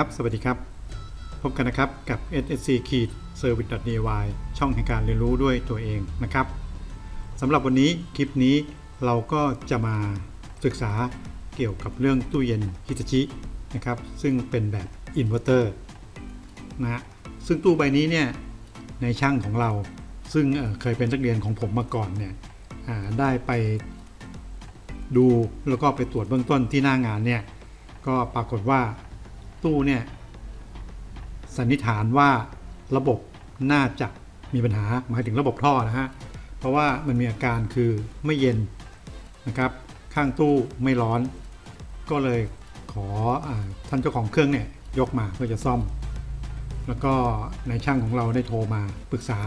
ครับ สวัสดีครับ พบกันนะครับกับ SSC ขีด Service DIY ช่องแห่งการเรียนรู้ด้วยตัวเองนะครับสำหรับวันนี้คลิปนี้เราก็จะมาศึกษาเกี่ยวกับเรื่องตู้เย็นฮิตาชินะครับ ซึ่งเป็นแบบอินเวอร์เตอร์นะฮะซึ่งตู้ใบนี้เนี่ยในช่างของเราซึ่งเเคยเป็นนักเรียนของผมมาก่อนเนี่ยได้ไปดูแล้วก็ไปตรวจเบื้องต้นที่หน้างานเนี่ยก็ปรากฏว่า ตู้เนี่ยสันนิษฐานว่าระบบน่าจะมีปัญหาหมายถึงระบบท่อนะฮะเพราะว่ามันมีอาการคือไม่เย็นนะครับ ข้างตู้ไม่ร้อน ก็เลยขออท่านเจ้าของเครื่องเนี่ยยกมาเพื่อจะซ่อม แล้วก็ในายช่างของเราได้โทรมาปรึกษา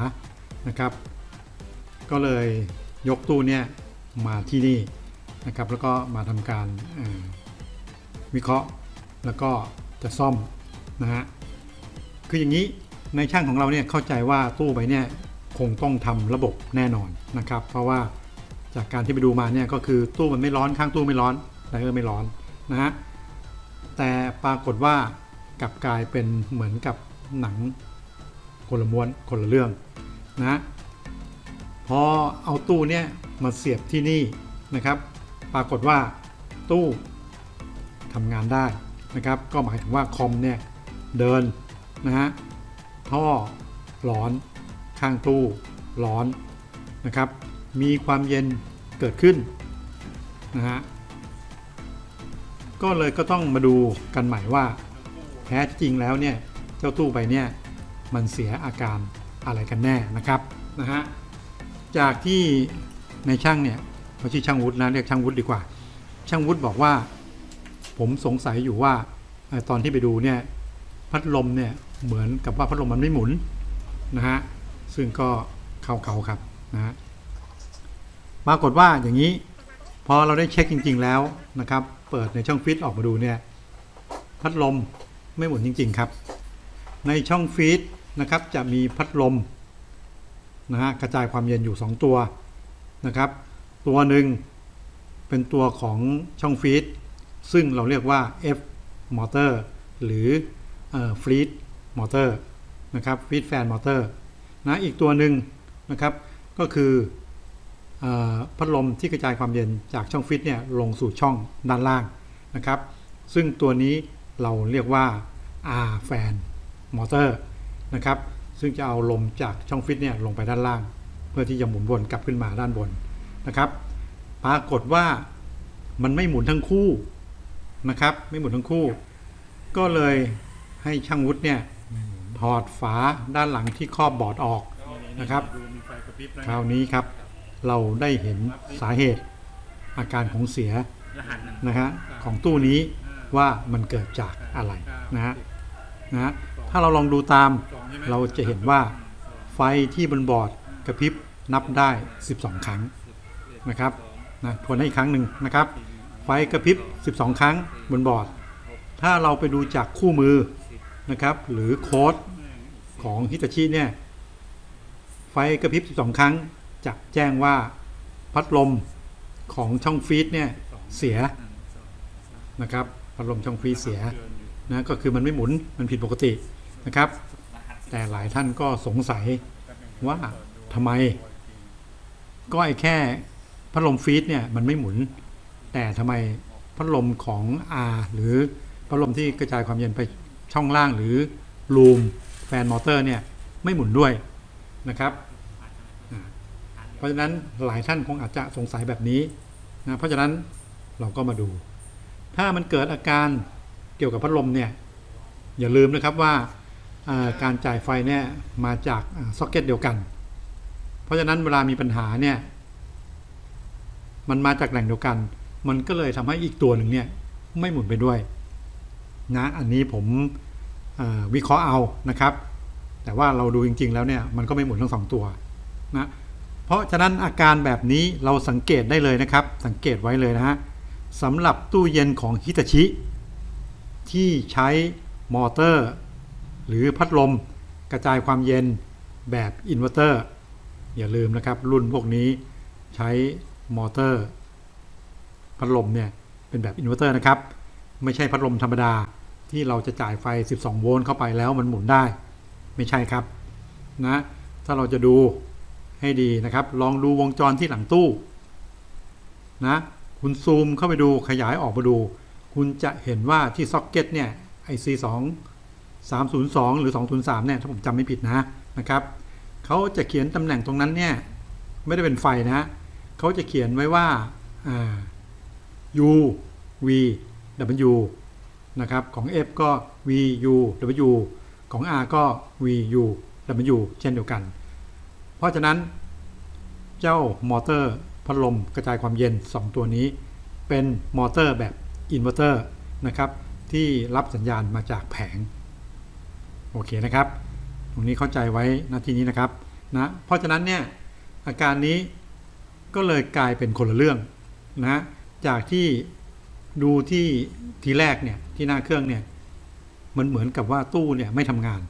นะครับ ก็เลยยกตู้เนี่ยมาที่นี่นะครับ แล้วก็มาทำการวิเคราะห์แล้วก็ จะซ่อมนะฮะคืออย่างนี้ในช่างของเราเนี่ยเข้าใจว่าตู้ใบเนี่ยคงต้องทำระบบแน่นอนนะครับ เพราะว่าจากการที่ไปดูมาเนี่ยก็คือตู้มันไม่ร้อนข้างตู้ไม่ร้อนไดเออร์ไม่ร้อนนะฮะแต่ปรากฏว่ากลับกลายเป็นเหมือนกับหนังคนละม้วนคนละเรื่องนะพอเอาตู้เนี่ยมาเสียบที่นี่นะครับ ปรากฏว่าตู้ทำงานได้ นะครับ ก็หมายถึงว่าคอมเนี่ยเดินนะฮะท่อร้อนข้างตู้ร้อนนะครับ มีความเย็นเกิดขึ้นนะฮะก็เลยก็ต้องมาดูกันใหม่ว่าแท้จริงแล้วเนี่ยเจ้าตู้ใบเนี่ยมันเสียอาการอะไรกันแน่นะครับนะฮะจากที่ในช่างเนี่ยเขาชื่อช่างวุฒินะเรียกช่างวุฒิดีกว่า ช่างวุฒิบอกว่า ผมสงสัยอยู่ว่า ตอนที่ไปดูเนี่ยพัดลมเนี่ยเหมือนกับว่าพัดลมมันไม่หมุนนะฮะซึ่งก็เข้าเขาครับนะฮะปรากฏว่าอย่างนี้พอเราได้เช็คจริง ๆแล้วนะครับ เปิดในช่องฟีดออกมาดูเนี่ยพัดลมไม่หมุนจริง ๆครับ ในช่องฟีดนะครับจะมีพัดลมนะฮะกระจายความเย็นอยู่ 2 ตัวนะครับ ตัวหนึ่งเป็นตัวของช่องฟีดซึ่งเราเรียกว่า F motor หรือเอ่อ fleet motor นะครับ feed fan motor นะอีกตัวหนึ่งนะครับก็คือออพัดลมที่กระจายความเย็นจากช่องฟิตเนี่ยลงสู่ช่องด้านล่างนะครับ ซึ่งตัวนี้เราเรียกว่า R fan motor นะครับ ซึ่งจะเอาลมจากช่องฟิตเนี่ยลงไปด้านล่าง เพื่อที่จะหมุนวนกลับขึ้นมาด้านบนนะครับ ปรากฏว่ามันไม่หมุนทั้งคู่ นะครับ ไม่หมุนทั้งคู่ ก็เลยให้ช่างวุฒิเนี่ยถอดฝาด้านหลังที่ครอบบอร์ดออกนะครับ คราวนี้ครับเราได้เห็นสาเหตุอาการของเสียรหัสหนึ่งนะฮะของตู้นี้ว่ามันเกิดจากอะไรนะฮะนะฮะถ้าเราลองดูตามเราจะเห็นว่าไฟที่บนบอร์ดกระพริบนับได้ 12 ครั้งนะครับนะทวนให้อีกครั้งหนึ่งนะครับ ไฟกระพริบ 12 ครั้งบนบอร์ด ถ้าเราไปดูจากคู่มือนะครับ หรือโค้ดของฮิตาชิเนี่ย ไฟกระพริบ 12 ครั้งจะแจ้งว่าพัดลมของช่องฟีดเนี่ยเสียนะครับ พัดลมช่องฟีดเสียนะก็คือมันไม่หมุนมันผิดปกตินะครับ แต่หลายท่านก็สงสัยว่าทำไม ก็ไอ้แค่พัดลมฟีดเนี่ยมันไม่หมุน แต่ทำไมพัดลมของ R หรือพัดลมที่กระจายความเย็นไปช่องล่างหรือรูมแฟนมอเตอร์เนี่ยไม่หมุนด้วยนะครับ เพราะฉะนั้นหลายท่านคงอาจจะสงสัยแบบนี้นะเพราะฉะนั้นเราก็มาดู ถ้ามันเกิดอาการเกี่ยวกับพัดลมเนี่ยอย่าลืมนะครับว่าการจ่ายไฟเนี่ยมาจากซ็อกเก็ตเดียวกัน เพราะฉะนั้นเวลามีปัญหาเนี่ยมันมาจากแหล่งเดียวกัน มันก็เลยทำให้อีกตัวหนึ่งเนี่ยไม่หมุนไปด้วยนะอันนี้ผมวิเคราะห์เอานะครับ แต่ว่าเราดูจริง ๆ แล้วเนี่ยมันก็ไม่หมุนทั้งสองตัวนะเพราะฉะนั้นอาการแบบนี้เราสังเกตได้เลยนะครับ สังเกตไว้เลยนะฮะสำหรับตู้เย็นของฮิตาชิ ที่ใช้มอเตอร์ หรือพัดลม กระจายความเย็นแบบอินเวอร์เตอร์ อย่าลืมนะครับ รุ่นพวกนี้ใช้มอเตอร์ พัดลมเนี่ยเป็นแบบอินเวอร์เตอร์นะครับ ไม่ใช่พัดลมธรรมดาที่เราจะจ่ายไฟ 12 โวลต์เข้าไปแล้วมันหมุนได้ ไม่ใช่ครับนะ ถ้าเราจะดูให้ดีนะครับ ลองดูวงจรที่หลังตู้นะคุณซูมเข้าไปดูขยายออกมาดู คุณจะเห็นว่าที่ซ็อกเก็ตเนี่ย IC 2 302หรือ203เนี่ยถ้าผมจำไม่ผิดนะนะครับเขาจะเขียนตำแหน่งตรงนั้นเนี่ยไม่ได้เป็นไฟนะเขาจะเขียนไว้ว่าอ่า U V W นะครับของ F ก็ V U W ของ R ก็ V U W เช่นเดียวกัน เพราะฉะนั้น เจ้ามอเตอร์พัดลมกระจายความเย็น 2 ตัวนี้ เป็นมอเตอร์แบบอินเวอร์เตอร์นะครับที่รับสัญญาณมาจากแผง โอเคนะครับ ตรงนี้เข้าใจไว้นาทีนี้นะครับนะเพราะฉะนั้นเนี่ยอาการนี้ก็เลยกลายเป็นคนละเรื่องนะ จากที่ดูที่ทีแรกเนี่ยที่หน้าเครื่องเนี่ยมันเหมือนกับว่าตู้เนี่ยไม่ทำงาน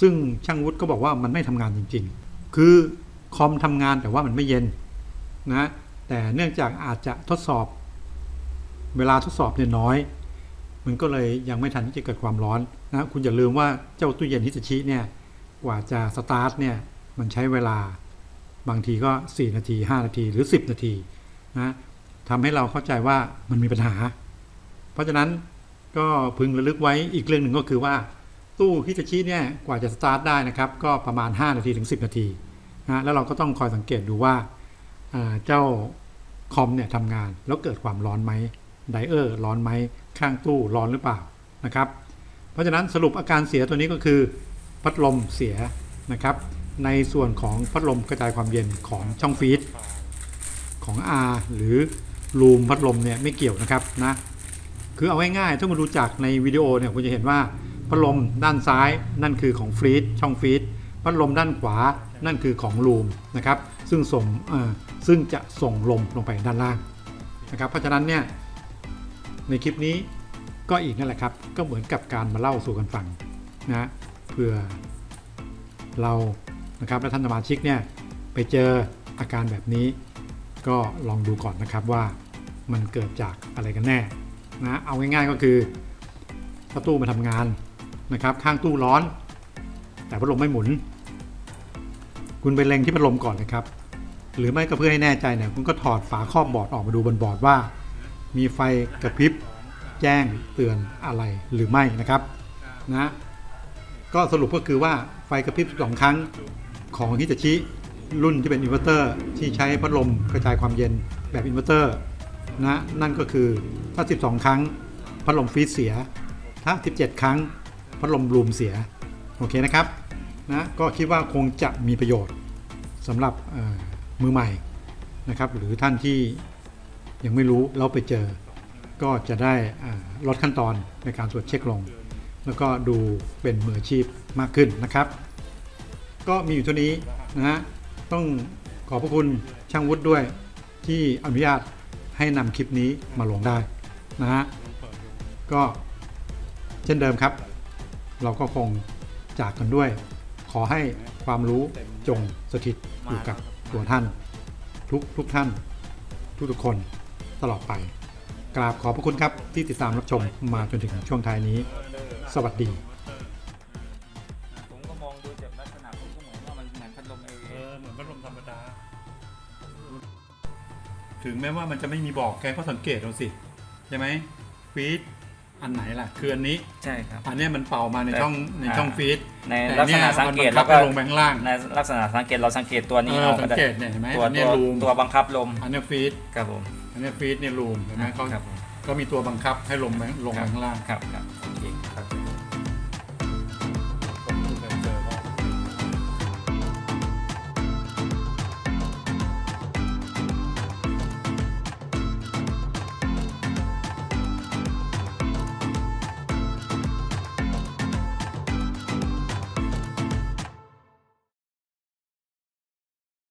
ซึ่งช่างวุฒิก็บอกว่ามันไม่ทำงานจริง ๆ คือคอมทำงานแต่ว่ามันไม่เย็นนะแต่เนื่องจากอาจจะทดสอบ เวลาทดสอบเนี่ยน้อย มันก็เลยยังไม่ทันที่จะเกิดความร้อนนะคุณอย่าลืมว่าเจ้าตู้เย็นฮิตาชิเนี่ยกว่าจะสตาร์ทเนี่ยมันใช้เวลาบางทีก็ 4 นาที 5 นาทีหรือ 10 นาทีนะ ทำให้เราเข้าใจว่ามันมีปัญหา เพราะฉะนั้นก็พึงระลึกไว้อีกเรื่องหนึ่งก็คือว่า ตู้ฮิตาชิเนี่ยกว่าจะสตาร์ทได้นะครับ ก็ประมาณ 5 นาทีถึง 10 นาทีนะแล้วเราก็ต้องคอยสังเกตดูว่าอ่าเจ้าคอมเนี่ยทำงานแล้วเกิดความร้อนไหมไดเออร์ร้อนไหมข้างตู้ร้อนหรือเปล่านะครับ เพราะฉะนั้นสรุปอาการเสียตัวนี้ก็คือ พัดลมเสียนะครับ ในส่วนของพัดลมกระจายความเย็นของช่องฟีดของ R หรือ รูมพัดลมเนี่ยไม่เกี่ยวนะครับนะคือเอาง่ายๆถ้าคุณดูจากในวิดีโอเนี่ยคุณจะเห็นว่าพัดลมด้านซ้ายนั่นคือของฟีดช่องฟีดพัดลมด้านขวานั่นคือของรูมนะครับซึ่งส่งซึ่งจะส่งลมลงไปด้านล่างนะครับเพราะฉะนั้นเนี่ยในคลิปนี้ก็อีกนั่นแหละครับ ก็เหมือนกับการมาเล่าสู่กันฟังนะเพื่อเรานะครับและท่านสมาชิกเนี่ยไปเจออาการแบบนี้ ก็ลองดูก่อนนะครับว่ามันเกิดจากอะไรกันแน่นะเอาง่ายๆก็คือถ้าตู้มาทำงานนะครับข้างตู้ร้อน แต่พัดลมไม่หมุน คุณไปเล็งที่พัดลมก่อนนะครับ หรือไม่ก็เพื่อให้แน่ใจเนี่ยคุณก็ถอดฝาครอบบอร์ดออกมาดูบนบอร์ดว่า มีไฟกระพริบแจ้งเตือนอะไรหรือไม่นะครับนะก็สรุปก็คือว่าไฟกระพริบ12ครั้งของฮิตาชิ รุ่นที่เป็นอินเวอร์เตอร์ที่ใช้พัดลมกระจายความเย็นแบบอินเวอร์เตอร์นะนั่นก็คือถ้า 12 ครั้ง พัดลมฟรีเสีย ถ้า 17 ครั้ง พัดลมบลูมเสีย โอเคนะครับนะก็คิดว่าคงจะมีประโยชน์สำหรับมือใหม่นะครับ หรือท่านที่ยังไม่รู้แล้วไปเจอ ก็จะได้ลดขั้นตอนในการตรวจเช็คลง แล้วก็ดูเป็นมืออาชีพมากขึ้นนะครับ ก็มีอยู่เท่านี้นะฮะ ต้องขอบพระคุณช่างวุฒิด้วย ที่อนุญาตให้นำคลิปนี้มาลงได้นะฮะก็เช่นเดิมครับ เราก็คงจากกันด้วย ขอให้ความรู้จงสถิตอยู่กับตัวท่าน ทุกทุกท่าน ทุกทุกคนตลอดไป กราบขอบพระคุณครับที่ติดตามรับชมมาจนถึงช่วงท้ายนี้ สวัสดี ถึงแม้ว่ามันจะไม่มีบอกแกก็สังเกตเอาสิ ใช่ไหมฟีดอันไหนล่ะ คืออันนี้ ใช่ครับ อันเนี้ยมันเป่ามาในแต่ช่องในช่องอ่าฟีดในแต่ลักษเนี่ยณะสังมันเกบัตงคัแล้บวก็ให้ลงไปข้างล่างในลักษณะสังเกตเราสังเกตตัวนี้เออเอาสัก็งได้เกตเนี่ยเห็นไหมตัวอันเนี้ตัยวรูมตัวบังคับลม อันเนี้ฟีดครับผมอันเนี้ฟีดเนี่ยรูมเห็นไหมเขาครับผมก็มีตัวบังคับให้ลงไปลงไปข้างล่างครับครับโอเคครับ